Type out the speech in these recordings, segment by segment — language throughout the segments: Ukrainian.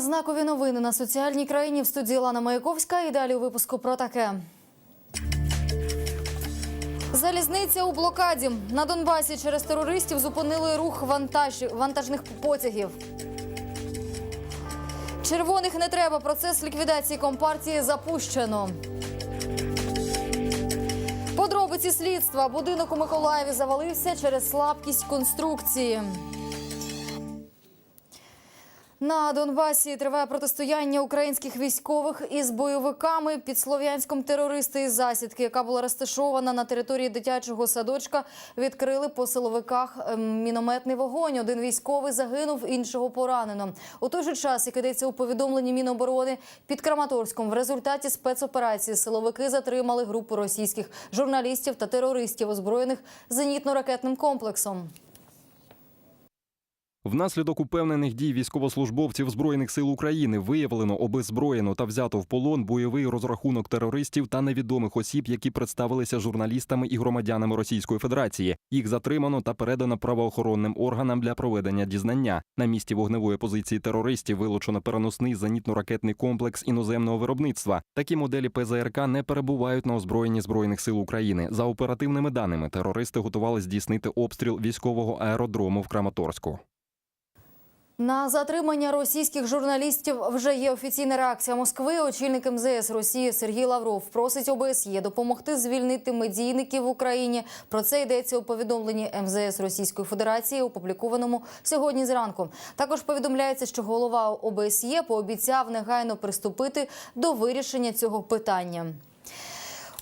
Знакові новини на соціальній країні в студії Лана Маяковська. І далі у випуску про таке. Залізниця у блокаді на Донбасі через терористів зупинили рух вантаж... вантажних потягів. Червоних не треба. Процес ліквідації компартії запущено. Подробиці слідства. Будинок у Миколаєві завалився через слабкість конструкції. На Донбасі триває протистояння українських військових із бойовиками під слов'янськом терористи із засідки, яка була розташована на території дитячого садочка. Відкрили по силовиках ем, мінометний вогонь. Один військовий загинув, іншого поранено. У той же час, як йдеться у повідомленні Міноборони під Краматорськом, в результаті спецоперації силовики затримали групу російських журналістів та терористів, озброєних зенітно-ракетним комплексом. Внаслідок упевнених дій військовослужбовців збройних сил України виявлено обеззброєно та взято в полон бойовий розрахунок терористів та невідомих осіб, які представилися журналістами і громадянами Російської Федерації. Їх затримано та передано правоохоронним органам для проведення дізнання. На місці вогневої позиції терористів вилучено переносний зенітно-ракетний комплекс іноземного виробництва. Такі моделі ПЗРК не перебувають на озброєнні збройних сил України. За оперативними даними, терористи готували здійснити обстріл військового аеродрому в Краматорську. На затримання російських журналістів вже є офіційна реакція Москви. Очільник МЗС Росії Сергій Лавров просить ОБСЄ допомогти звільнити медійників в Україні. Про це йдеться у повідомленні МЗС Російської Федерації, опублікованому сьогодні зранку. Також повідомляється, що голова ОБСЄ пообіцяв негайно приступити до вирішення цього питання.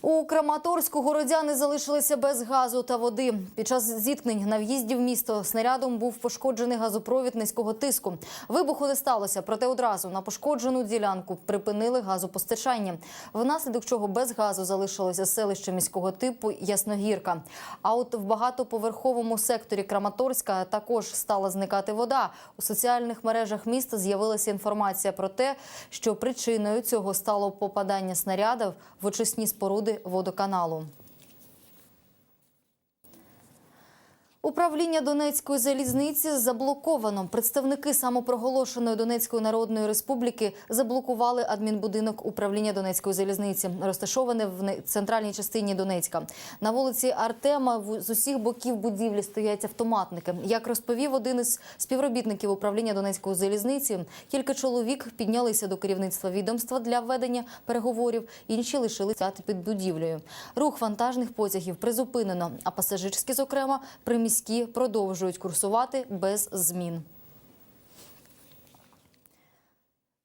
У Краматорську городяни залишилися без газу та води. Під час зіткнень на в'їзді в місто снарядом був пошкоджений газопровід низького тиску. Вибуху не сталося, проте одразу на пошкоджену ділянку припинили газопостачання. Внаслідок чого без газу залишилося селище міського типу Ясногірка. А от в багатоповерховому секторі Краматорська також стала зникати вода. У соціальних мережах міста з'явилася інформація про те, що причиною цього стало попадання снарядів в очисні споруди водоканалу. Управління Донецької залізниці заблоковано. Представники самопроголошеної Донецької Народної Республіки заблокували адмінбудинок управління Донецької залізниці, розташоване в центральній частині Донецька. На вулиці Артема з усіх боків будівлі стоять автоматники. Як розповів один із співробітників управління Донецької залізниці, кілька чоловік піднялися до керівництва відомства для ведення переговорів. Інші лишилися під будівлею. Рух вантажних потягів призупинено, а пасажирські, зокрема, приміські продовжують курсувати без змін.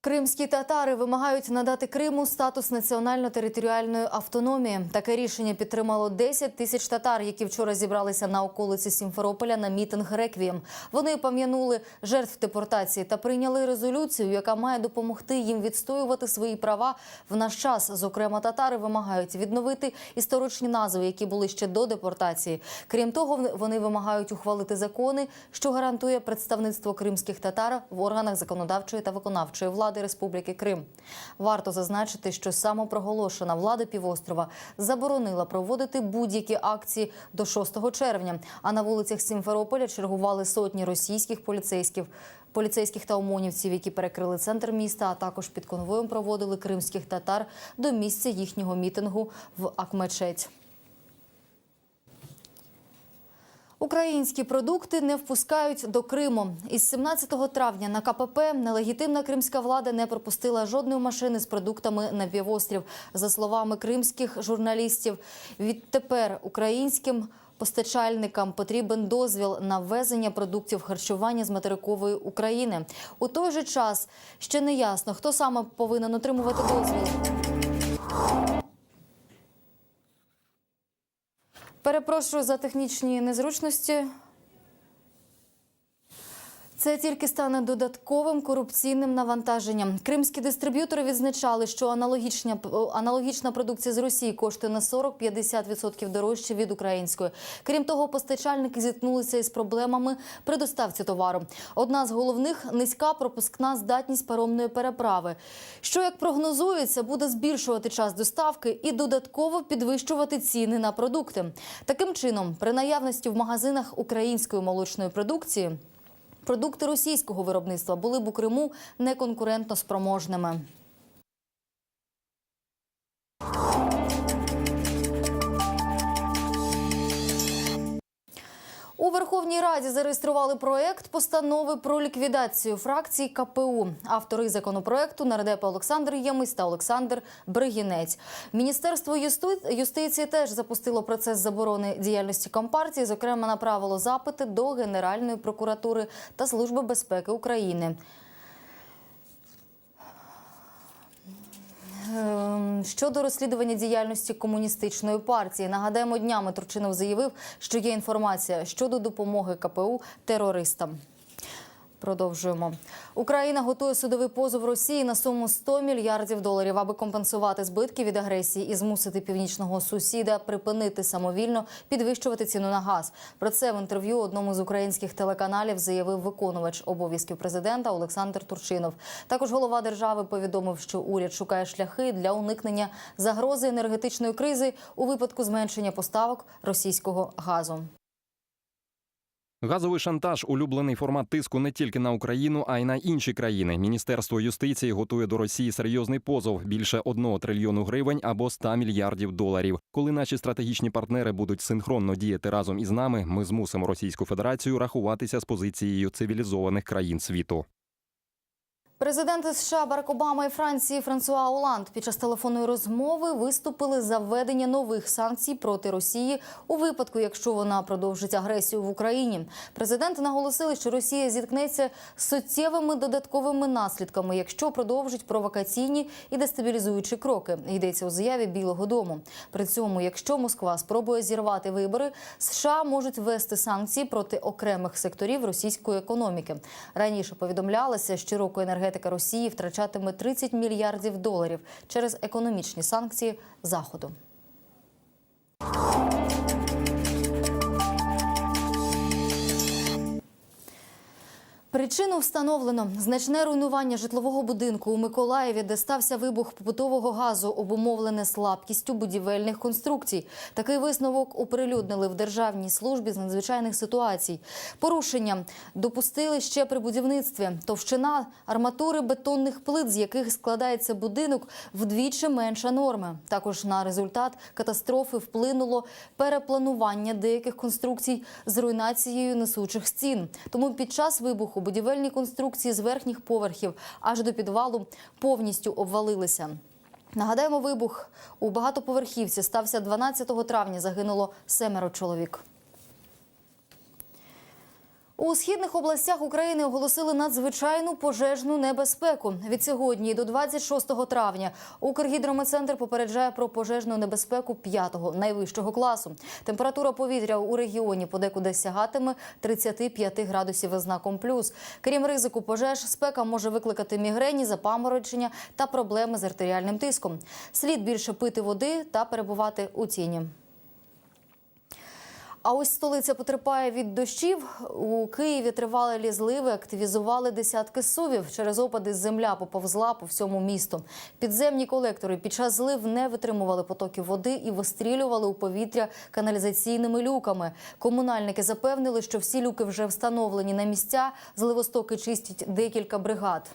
Кримські татари вимагають надати Криму статус національно-територіальної автономії. Таке рішення підтримало 10 тисяч татар, які вчора зібралися на околиці Сімферополя на мітинг Реквієм. Вони пам'янули жертв депортації та прийняли резолюцію, яка має допомогти їм відстоювати свої права в наш час. Зокрема, татари вимагають відновити історичні назви, які були ще до депортації. Крім того, вони вимагають ухвалити закони, що гарантує представництво кримських татар в органах законодавчої та виконавчої влади Республіки Крим. Варто зазначити, що самопроголошена влада півострова заборонила проводити будь-які акції до 6 червня. А на вулицях Сімферополя чергували сотні російських поліцейських. Поліцейських та ОМОНівців, які перекрили центр міста, а також під конвоєм проводили кримських татар до місця їхнього мітингу в Акмечеть. Українські продукти не впускають до Криму. Із 17 травня на КПП нелегітимна кримська влада не пропустила жодної машини з продуктами на півострів. За словами кримських журналістів, відтепер українським постачальникам потрібен дозвіл на ввезення продуктів харчування з материкової України. У той же час ще не ясно, хто саме повинен отримувати дозвіл. Перепрошую за технічні незручності. Це тільки стане додатковим корупційним навантаженням. Кримські дистриб'ютори відзначали, що аналогічна, аналогічна продукція з Росії коштує на 40-50% дорожче від української. Крім того, постачальники зіткнулися із проблемами при доставці товару. Одна з головних низька пропускна здатність паромної переправи, що як прогнозується, буде збільшувати час доставки і додатково підвищувати ціни на продукти. Таким чином, при наявності в магазинах української молочної продукції. Продукти російського виробництва були б у Криму неконкурентно спроможними. У Верховній Раді зареєстрували проект постанови про ліквідацію фракції КПУ. Автори законопроекту нардепи Олександр Ємець та Олександр Бригінець. Міністерство юстиції теж запустило процес заборони діяльності компартії. Зокрема, направило запити до Генеральної прокуратури та Служби безпеки України. Щодо розслідування діяльності комуністичної партії, нагадаємо, днями Турчинов заявив, що є інформація щодо допомоги КПУ терористам. Продовжуємо. Україна готує судовий позов Росії на суму 100 мільярдів доларів, аби компенсувати збитки від агресії і змусити північного сусіда припинити самовільно підвищувати ціну на газ. Про це в інтерв'ю одному з українських телеканалів заявив виконувач обов'язків президента Олександр Турчинов. Також голова держави повідомив, що уряд шукає шляхи для уникнення загрози енергетичної кризи у випадку зменшення поставок російського газу. Газовий шантаж улюблений формат тиску не тільки на Україну, а й на інші країни. Міністерство юстиції готує до Росії серйозний позов більше 1 трильйону гривень або 100 мільярдів доларів. Коли наші стратегічні партнери будуть синхронно діяти разом із нами, ми змусимо Російську Федерацію рахуватися з позицією цивілізованих країн світу. Президенти США Барак Обама і Франції Франсуа Оланд під час телефонної розмови виступили за введення нових санкцій проти Росії у випадку, якщо вона продовжить агресію в Україні. Президенти наголосили, що Росія зіткнеться з суттєвими додатковими наслідками, якщо продовжить провокаційні і дестабілізуючі кроки. Йдеться у заяві Білого Дому. При цьому, якщо Москва спробує зірвати вибори, США можуть ввести санкції проти окремих секторів російської економіки. Раніше повідомлялося, що року енергетика Росії втрачатиме 30 мільярдів доларів через економічні санкції Заходу. Причину встановлено значне руйнування житлового будинку у Миколаєві, де стався вибух побутового газу, обумовлене слабкістю будівельних конструкцій. Такий висновок оприлюднили в Державній службі з надзвичайних ситуацій. Порушення допустили ще при будівництві. Товщина арматури бетонних плит, з яких складається будинок, вдвічі менша норми. Також на результат катастрофи вплинуло перепланування деяких конструкцій з руйнацією несучих стін. Тому під час вибуху будівельні конструкції з верхніх поверхів аж до підвалу повністю обвалилися. Нагадаємо, вибух у багатоповерхівці стався 12 травня. Загинуло семеро чоловік. У східних областях України оголосили надзвичайну пожежну небезпеку. Від сьогодні до 26 травня Укргідрометцентр попереджає про пожежну небезпеку 5-го найвищого класу. Температура повітря у регіоні подекуди сягатиме 35 градусів знаком плюс. Крім ризику пожеж, спека може викликати мігрені, запаморочення та проблеми з артеріальним тиском. Слід більше пити води та перебувати у тіні. А ось столиця потерпає від дощів. У Києві тривали зливи, активізували десятки сувів. Через опади земля поповзла по всьому місту. Підземні колектори під час злив не витримували потоків води і вистрілювали у повітря каналізаційними люками. Комунальники запевнили, що всі люки вже встановлені на місця. Зливостоки чистять декілька бригад.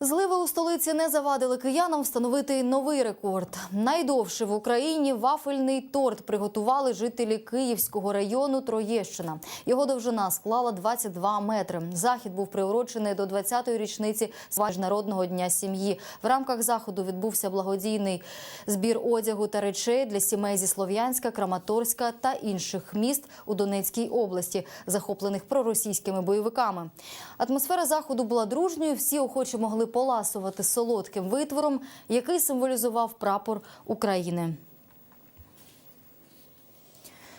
Зливи у столиці не завадили киянам встановити новий рекорд. Найдовше в Україні вафельний торт приготували жителі Київського району Троєщина. Його довжина склала 22 метри. Захід був приурочений до 20-ї річниці Міжнародного дня сім'ї. В рамках заходу відбувся благодійний збір одягу та речей для сімей зі Слов'янська, Краматорська та інших міст у Донецькій області, захоплених проросійськими бойовиками. Атмосфера заходу була дружньою. Всі охочі могли поласувати солодким витвором, який символізував прапор України.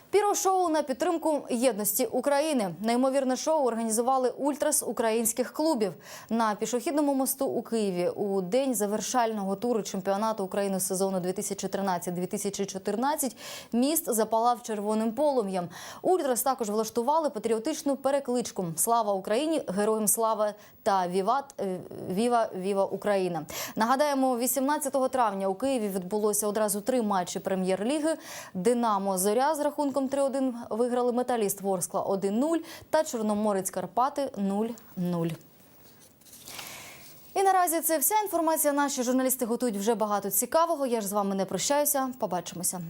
Піро-шоу на підтримку єдності України. Неймовірне шоу організували ультрас українських клубів на пішохідному мосту у Києві у день завершального туру чемпіонату України сезону 2013-2014 Міст запалав червоним полум'ям. Ультрас також влаштували патріотичну перекличку Слава Україні! Героям слава та Віват е, Віва Віва Україна. Нагадаємо, 18 травня у Києві відбулося одразу три матчі прем'єр-ліги. Динамо Зоря з рахунком рахунком 3-1 виграли металіст Ворскла 1-0 та Чорноморець Карпати 0-0. І наразі це вся інформація. Наші журналісти готують вже багато цікавого. Я ж з вами не прощаюся. Побачимося.